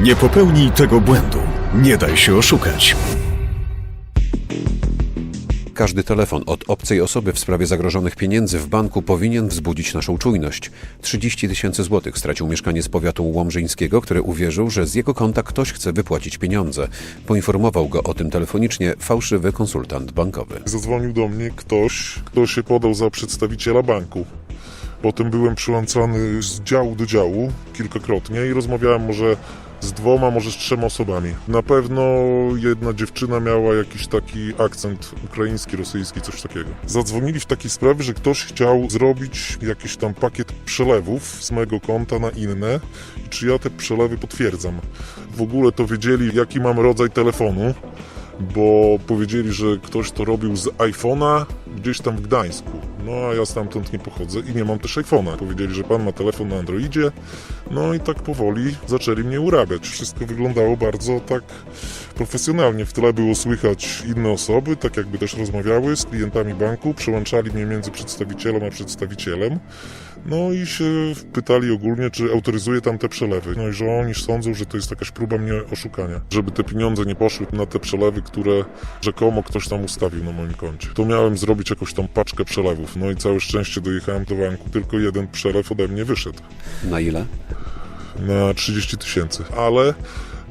Nie popełnij tego błędu. Nie daj się oszukać. Każdy telefon od obcej osoby w sprawie zagrożonych pieniędzy w banku powinien wzbudzić naszą czujność. 30 tysięcy złotych stracił mieszkaniec powiatu łomżyńskiego, który uwierzył, że z jego konta ktoś chce wypłacić pieniądze. Poinformował go o tym telefonicznie fałszywy konsultant bankowy. Zadzwonił do mnie ktoś, kto się podał za przedstawiciela banku. Potem byłem przyłączony z działu do działu kilkakrotnie i rozmawiałem może z dwoma, może z trzema osobami. Na pewno jedna dziewczyna miała jakiś taki akcent ukraiński, rosyjski, coś takiego. Zadzwonili w takiej sprawie, że ktoś chciał zrobić jakiś tam pakiet przelewów z mojego konta na inne i czy ja te przelewy potwierdzam. W ogóle to wiedzieli, jaki mam rodzaj telefonu, bo powiedzieli, że ktoś to robił z iPhone'a gdzieś tam w Gdańsku. No a ja stamtąd nie pochodzę i nie mam też iPhone'a. Powiedzieli, że pan ma telefon na Androidzie. No i tak powoli zaczęli mnie urabiać. Wszystko wyglądało bardzo tak profesjonalnie. W tle było słychać inne osoby, tak jakby też rozmawiały z klientami banku, przełączali mnie między przedstawicielem a przedstawicielem. No i się pytali ogólnie, czy autoryzuję tam te przelewy. No i że oni sądzą, że to jest jakaś próba mnie oszukania. Żeby te pieniądze nie poszły na te przelewy, które rzekomo ktoś tam ustawił na moim koncie. To miałem zrobić jakąś tam paczkę przelewów. No i całe szczęście dojechałem do banku, tylko jeden przelew ode mnie wyszedł Na ile? Na 30 tysięcy, ale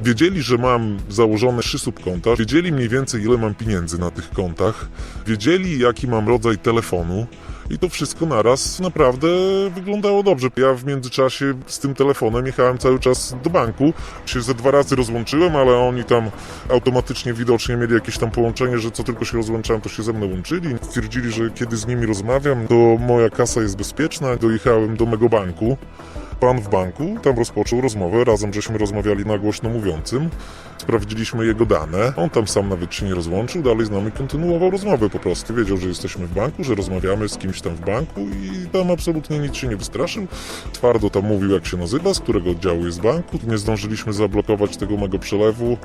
wiedzieli, że mam założone trzy subkonta, wiedzieli mniej więcej ile mam pieniędzy na tych kontach, wiedzieli jaki mam rodzaj telefonu i to wszystko naraz naprawdę wyglądało dobrze. Ja w międzyczasie z tym telefonem jechałem cały czas do banku, się ze dwa razy rozłączyłem, ale oni tam automatycznie widocznie mieli jakieś tam połączenie, że co tylko się rozłączałem, to się ze mną łączyli. Stwierdzili, że kiedy z nimi rozmawiam, to moja kasa jest bezpieczna. Dojechałem do mego banku pan w banku? Tam rozpoczął rozmowę, razem żeśmy rozmawiali na głośno mówiącym, sprawdziliśmy jego dane, on tam sam nawet się nie rozłączył, dalej z nami kontynuował rozmowę po prostu, wiedział, że jesteśmy w banku, że rozmawiamy z kimś tam w banku i tam absolutnie nic się nie wystraszył, twardo tam mówił jak się nazywa, z którego oddziału jest banku, nie zdążyliśmy zablokować tego mego przelewu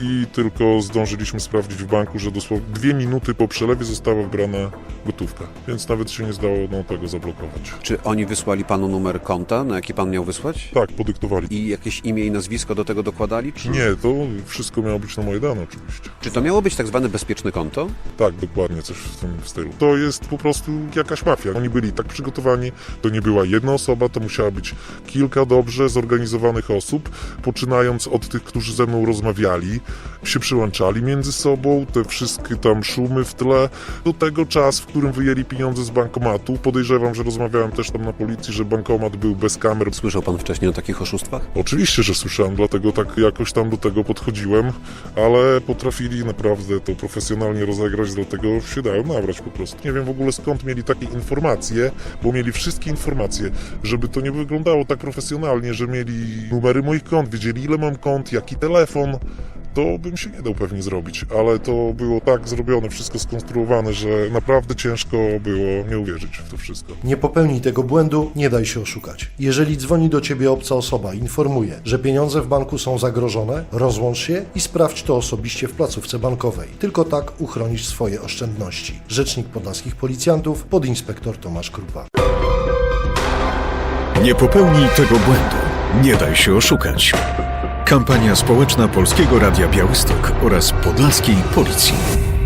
i tylko zdążyliśmy sprawdzić w banku, że dosłownie dwie minuty po przelewie została wbrana gotówka, więc nawet się nie zdało no, tego zablokować. Czy oni wysłali panu numer konta, na jaki pan miał wysłać? Tak, podyktowali. I jakieś imię i nazwisko do tego dokładali? Czy, Nie, to wszystko miało być na moje dane oczywiście. czy to miało być tak zwane bezpieczne konto? Tak, dokładnie, coś w tym stylu. To jest po prostu jakaś mafia. Oni byli tak przygotowani, to nie była jedna osoba, to musiała być kilka dobrze zorganizowanych osób, poczynając od tych, którzy ze mną rozmawiali, się przyłączali między sobą, te wszystkie tam szumy w tle, do tego czas, w którym wyjęli pieniądze z bankomatu. Podejrzewam, że rozmawiałem też tam na policji, że bankomat był bez kamer, Słyszał pan wcześniej o takich oszustwach? Oczywiście, że słyszałem, dlatego tak jakoś tam do tego podchodziłem, ale potrafili naprawdę to profesjonalnie rozegrać, dlatego się dałem nabrać po prostu. Nie wiem w ogóle skąd mieli takie informacje, bo mieli wszystkie informacje, żeby to nie wyglądało tak profesjonalnie, że mieli numery moich kont, wiedzieli ile mam kont, jaki telefon. To bym się nie dał pewnie zrobić, ale to było tak zrobione, wszystko skonstruowane, że naprawdę ciężko było nie uwierzyć w to wszystko. Nie popełnij tego błędu, nie daj się oszukać. Jeżeli dzwoni do ciebie obca osoba, informuje, że pieniądze w banku są zagrożone, rozłącz się i sprawdź to osobiście w placówce bankowej. Tylko tak uchronisz swoje oszczędności. Rzecznik Podlaskich Policjantów, podinspektor Tomasz Krupa. Nie popełnij tego błędu. Nie daj się oszukać. Kampania społeczna Polskiego Radia Białystok oraz Podlaskiej Policji.